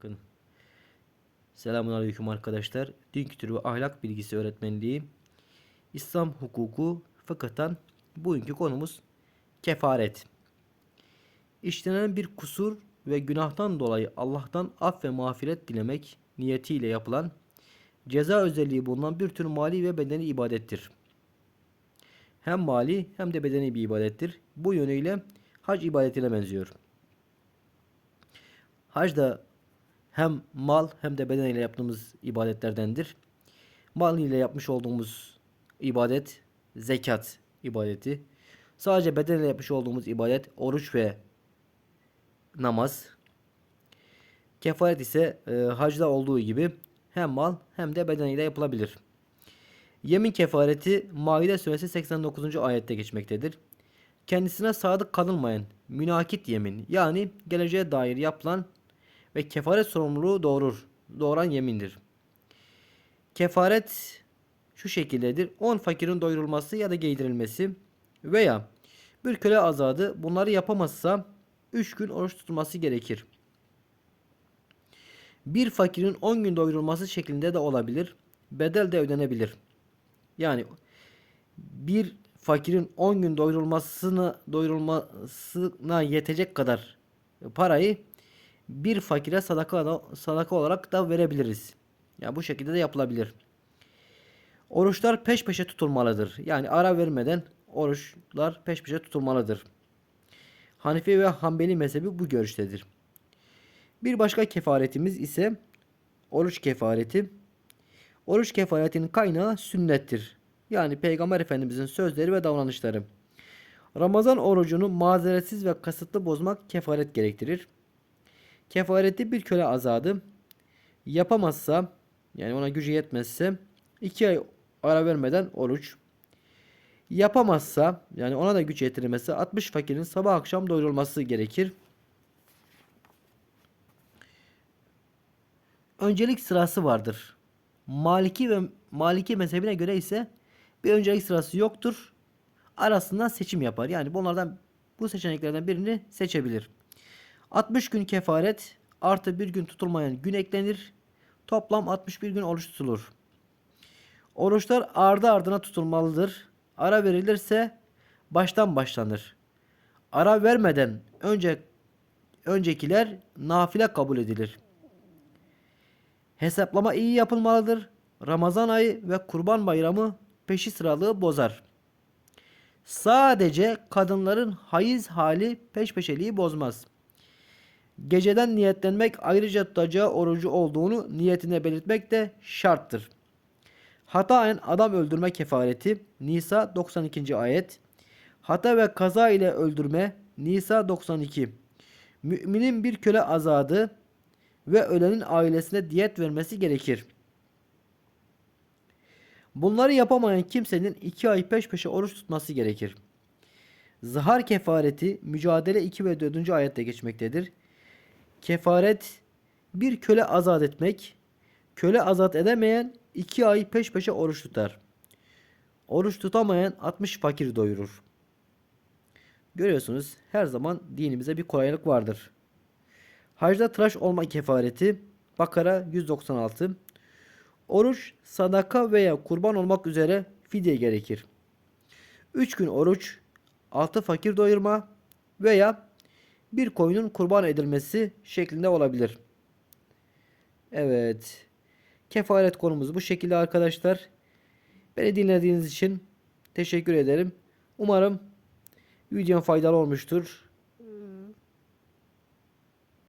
Bakın. Selamun Aleyküm arkadaşlar. Din kültürü ve ahlak bilgisi öğretmenliği. İslam hukuku fıkıhtan bugünkü konumuz kefaret. İşlenen bir kusur ve günahtan dolayı Allah'tan af ve mağfiret dilemek niyetiyle yapılan ceza özelliği bulunan bir tür mali ve bedeni ibadettir. Hem mali hem de bedeni bir ibadettir. Bu yönüyle hac ibadetine benziyor. Hac da hem mal hem de beden ile yaptığımız ibadetlerdendir. Mal ile yapmış olduğumuz ibadet zekat ibadeti. Sadece beden ile yapmış olduğumuz ibadet oruç ve namaz. Kefaret ise e, hacda olduğu gibi hem mal hem de beden ile yapılabilir. Yemin kefareti Maide suresi 89. ayette geçmektedir. Kendisine sadık kalınmayan münakit yemin yani geleceğe dair yapılan ve kefaret sorumluluğu doğurur. Doğuran yemindir. Kefaret şu şekildedir. 10 fakirin doyurulması ya da giydirilmesi veya bir köle azadı bunları yapamazsa 3 gün oruç tutulması gerekir. Bir fakirin 10 gün doyurulması şeklinde de olabilir. Bedel de ödenebilir. Yani bir fakirin 10 gün doyurulmasına doyurulmasına yetecek kadar parayı bir fakire sadaka da, sadaka olarak da verebiliriz. Ya yani bu şekilde de yapılabilir. Oruçlar peş peşe tutulmalıdır. Yani ara vermeden oruçlar peş peşe tutulmalıdır. Hanifi ve Hanbeli mezhebi bu görüştedir. Bir başka kefaretimiz ise oruç kefareti. Oruç kefaretinin kaynağı sünnettir. Yani Peygamber Efendimizin sözleri ve davranışları. Ramazan orucunu mazeretsiz ve kasıtlı bozmak kefaret gerektirir. Kefareti bir köle azadı. Yapamazsa yani ona gücü yetmezse 2 ay ara vermeden oruç. Yapamazsa yani ona da güç yetirmezse 60 fakirin sabah akşam doyurulması gerekir. Öncelik sırası vardır. Maliki ve Maliki mezhebine göre ise bir öncelik sırası yoktur. Arasından seçim yapar. Yani bunlardan bu seçeneklerden birini seçebilir. 60 gün kefaret artı bir gün tutulmayan gün eklenir. Toplam 61 gün oruç tutulur. Oruçlar ardı ardına tutulmalıdır. Ara verilirse baştan başlanır. Ara vermeden önce öncekiler nafile kabul edilir. Hesaplama iyi yapılmalıdır. Ramazan ayı ve Kurban Bayramı peşi sıralığı bozar. Sadece kadınların hayız hali peş peşeliği bozmaz. Geceden niyetlenmek ayrıca tutacağı orucu olduğunu niyetine belirtmek de şarttır. Hataen adam öldürme kefareti Nisa 92. ayet. Hata ve kaza ile öldürme Nisa 92. Müminin bir köle azadı ve ölenin ailesine diyet vermesi gerekir. Bunları yapamayan kimsenin iki ay peş peşe oruç tutması gerekir. Zahar kefareti mücadele 2 ve 4. ayette geçmektedir. Kefaret bir köle azat etmek, köle azat edemeyen 2 ay peş peşe oruç tutar. Oruç tutamayan 60 fakir doyurur. Görüyorsunuz her zaman dinimize bir kolaylık vardır. Hacda tıraş olma kefareti Bakara 196 Oruç, sadaka veya kurban olmak üzere fidye gerekir. 3 gün oruç, 6 fakir doyurma veya bir koyunun kurban edilmesi şeklinde olabilir. Evet. Kefaret konumuz bu şekilde arkadaşlar. Beni dinlediğiniz için teşekkür ederim. Umarım videom faydalı olmuştur.